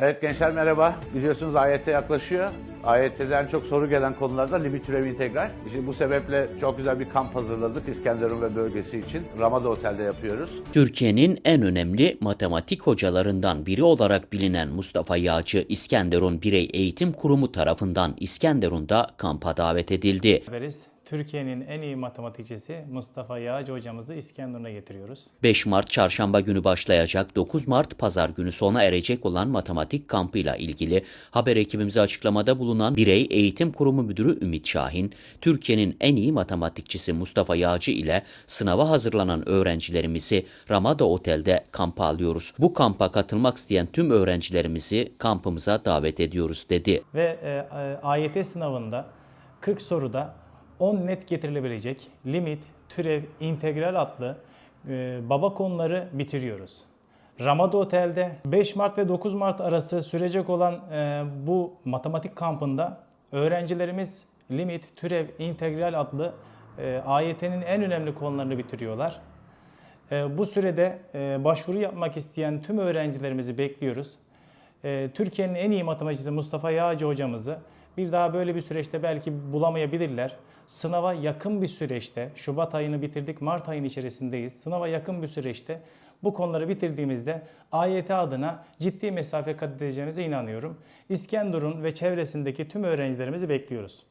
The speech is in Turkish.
Evet gençler merhaba. Biliyorsunuz AYT yaklaşıyor. AYT'den çok soru gelen konularda limit türevi integral. İşte bu sebeple çok güzel bir kamp hazırladık İskenderun ve bölgesi için. Ramada Otel'de yapıyoruz. Türkiye'nin en önemli matematik hocalarından biri olarak bilinen Mustafa Yağcı, İskenderun Birey Eğitim Kurumu tarafından İskenderun'da kampa davet edildi. beraberiz. Türkiye'nin en iyi matematikçisi Mustafa Yağcı hocamızı İskenderun'a getiriyoruz. 5 Mart çarşamba günü başlayacak, 9 Mart pazar günü sona erecek olan matematik kampıyla ilgili haber ekibimize açıklamada bulunan Birey Eğitim Kurumu Müdürü Ümit Şahin, Türkiye'nin en iyi matematikçisi Mustafa Yağcı ile sınava hazırlanan öğrencilerimizi Ramada Otel'de kampa alıyoruz. Bu kampa katılmak isteyen tüm öğrencilerimizi kampımıza davet ediyoruz dedi. Ve e, AYT sınavında 40 soruda 10 net getirilebilecek limit, türev, integral adlı e, baba konuları bitiriyoruz. Ramada Otel'de 5 Mart ve 9 Mart arası sürecek olan e, bu matematik kampında öğrencilerimiz limit, türev, integral adlı e, AYT'nin en önemli konularını bitiriyorlar. E, Bu sürede e, başvuru yapmak isteyen tüm öğrencilerimizi bekliyoruz. E, Türkiye'nin en iyi matematikçisi Mustafa Yağcı hocamızı bir daha böyle bir süreçte belki bulamayabilirler. Sınava yakın bir süreçte, Şubat ayını bitirdik, Mart ayının içerisindeyiz. Sınava yakın bir süreçte bu konuları bitirdiğimizde AYT adına ciddi mesafe kat edeceğimize inanıyorum. İskenderun ve çevresindeki tüm öğrencilerimizi bekliyoruz.